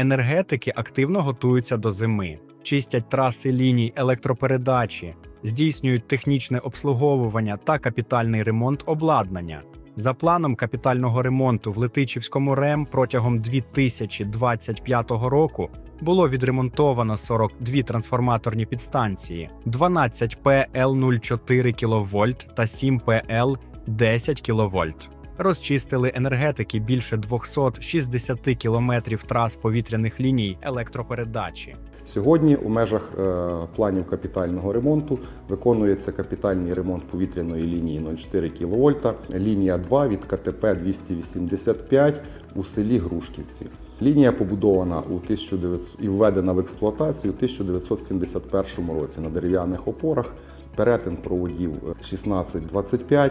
Енергетики активно готуються до зими, чистять траси ліній електропередачі, здійснюють технічне обслуговування та капітальний ремонт обладнання. За планом капітального ремонту в Летичівському РЕМ протягом 2025 року було відремонтовано 42 трансформаторні підстанції, 12 ПЛ04 кВт та 7 ПЛ 10 кВт. Розчистили енергетики більше 260 кілометрів трас повітряних ліній електропередачі. Сьогодні у межах е, планів капітального ремонту виконується капітальний ремонт повітряної лінії 0,4 кВт, лінія 2 від КТП 285 у селі Грушківці. Лінія побудована у 1900 і введена в експлуатацію у 1971 році на дерев'яних опорах. Перетин проводів 16-25.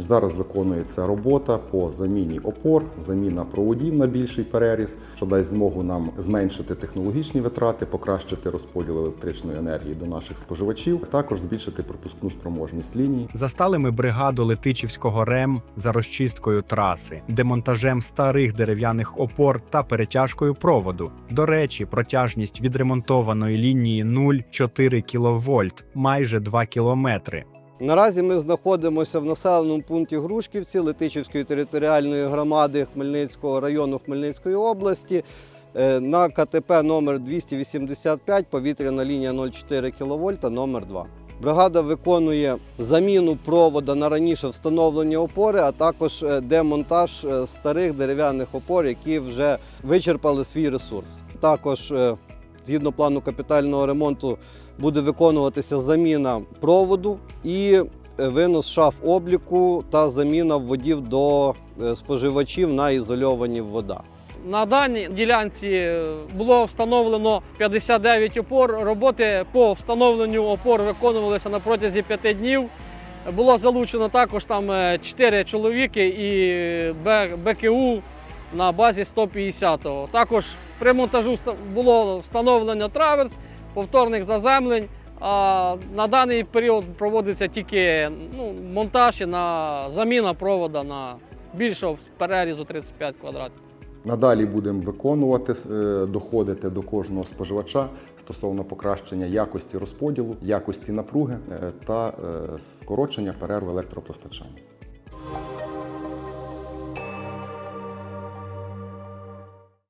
Зараз виконується робота по заміні опор, заміна проводів на більший переріз, що дасть змогу нам зменшити технологічні витрати, покращити розподіл електричної енергії до наших споживачів, а також збільшити пропускну спроможність ліній. Застали ми бригаду Летичівського РЕМ за розчисткою траси, демонтажем старих дерев'яних опор та перетяжкою проводу. До речі, протяжність відремонтованої лінії 0,4 кВт майже 2 кілометри. Наразі ми знаходимося в населеному пункті Грушківці Летичівської територіальної громади Хмельницького району Хмельницької області. Е, На КТП номер 285 повітряна лінія 0,4 кВт номер 2. Бригада виконує заміну провода на раніше встановлені опори, а також е, демонтаж е, старих дерев'яних опор, які вже вичерпали свій ресурс. Також згідно плану капітального ремонту буде виконуватися заміна проводу і е, винос шаф обліку та заміна вводів до е, споживачів на ізольовані вода. На даній ділянці е, було встановлено 59 опор. Роботи по встановленню опор виконувалися на протязі 5 днів. Було залучено також там 4 чоловіки і БКУ на базі 150-го. Також при монтажу було встановлено траверс, повторних заземлень. А на даний період проводиться тільки ну, монтаж і на заміна провода на більшого перерізу 35 квадратів. Надалі будемо виконувати, е, доходити до кожного споживача стосовно покращення якості розподілу, якості напруги е, та е, скорочення перерв електропостачання.